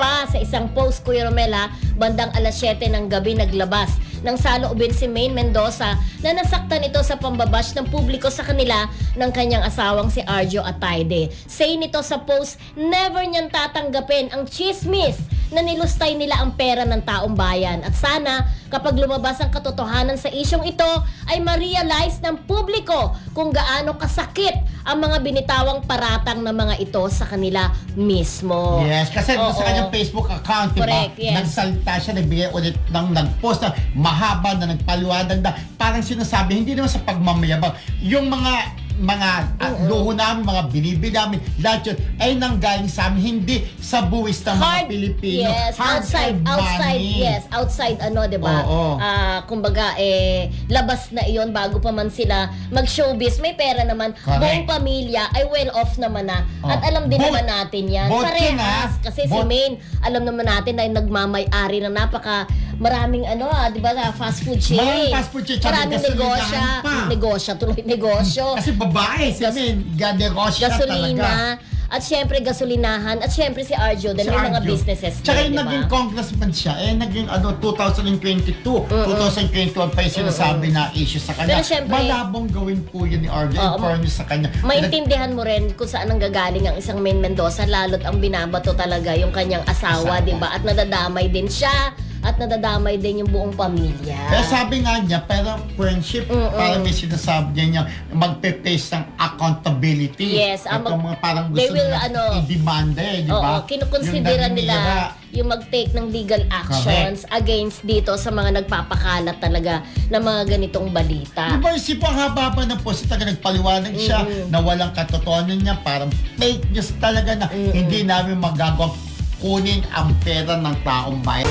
pa sa isang post, Kuya Romel ha, bandang alas 7 ng gabi naglabas ng saloobin si Maine Mendoza na nasaktan ito sa pambabash ng publiko sa kanila ng kanyang asawang si Arjo Atayde. Say nito sa post, never niyan tatanggapin ang chismis na nilustay nila ang pera ng taong bayan. At sana, kapag lumabas ang katotohanan sa isyong ito, ay ma-realize ng publiko kung gaano kasakit ang mga binitawang paratang ng mga ito sa kanila mismo. Yes, kasi doon sa Oo. kanyang Facebook account, di ba? Correct, yes. Nagsalita siya, nagbigay ulit ng nag-post na mahaba na nagpaliwanag na parang sinasabi, hindi naman sa pagmamayabang, yung mga mga uh, luho namin, mga binibili namin, lahat yun ay nanggaling sa amin, hindi sa buwis ng mga hard Pilipino. yes Hard outside earned outside money. yes outside ano 'di ba Oo. Ah, kumbaga eh labas na iyon bago pa man sila mag showbiz may pera naman Correct. buong pamilya ay well off naman na Oh. at alam din Both- naman natin yan both yun, parehas ah. kasi si Both- Maine alam naman natin na yung nagmamay-ari ng napaka maraming ano ah 'di ba na fast food chain Maraming fast food chain, tsaka maraming gasolinahan pa. negosyo tuloy negosyo Kasi babae, si Gas- Min, ganegosyo talaga. gasolina at syempre gasolinahan at syempre si Arjo dahil Si may mga Arjo. businesses Tsaka yung di ba? naging congressman siya, eh naging ano, 2022, 2021 pa yung sinasabi na issue sa kanya. Pero syempre- Malabong gawin po yun ni Arjo, Oo, in fairness sa kanya. Maintindihan mo rin kung saan ang gagaling ang isang Main Mendoza lalo't ang binabato talaga yung kanyang asawa, Asawa. 'di ba? At nadadamay din siya at nadadamay din yung buong pamilya. Pero sabi nga niya, pero friendship, Mm-mm. parang may sinasabi niya niya, magpe-face ng accountability. Yes, Ito mag- mga parang they gusto will, nila ano, i-demanda eh, di Oo, ba? kinukonsidera Yung nila naninira. yung mag-take ng legal actions against dito sa mga nagpapakalat talaga ng mga ganitong balita. Di ba isip ang haba-haba ng post, talaga nagpaliwanag siya na walang katotohanan niya, parang fake news talaga na hindi namin magagawa kunin ang pera ng taong bayan.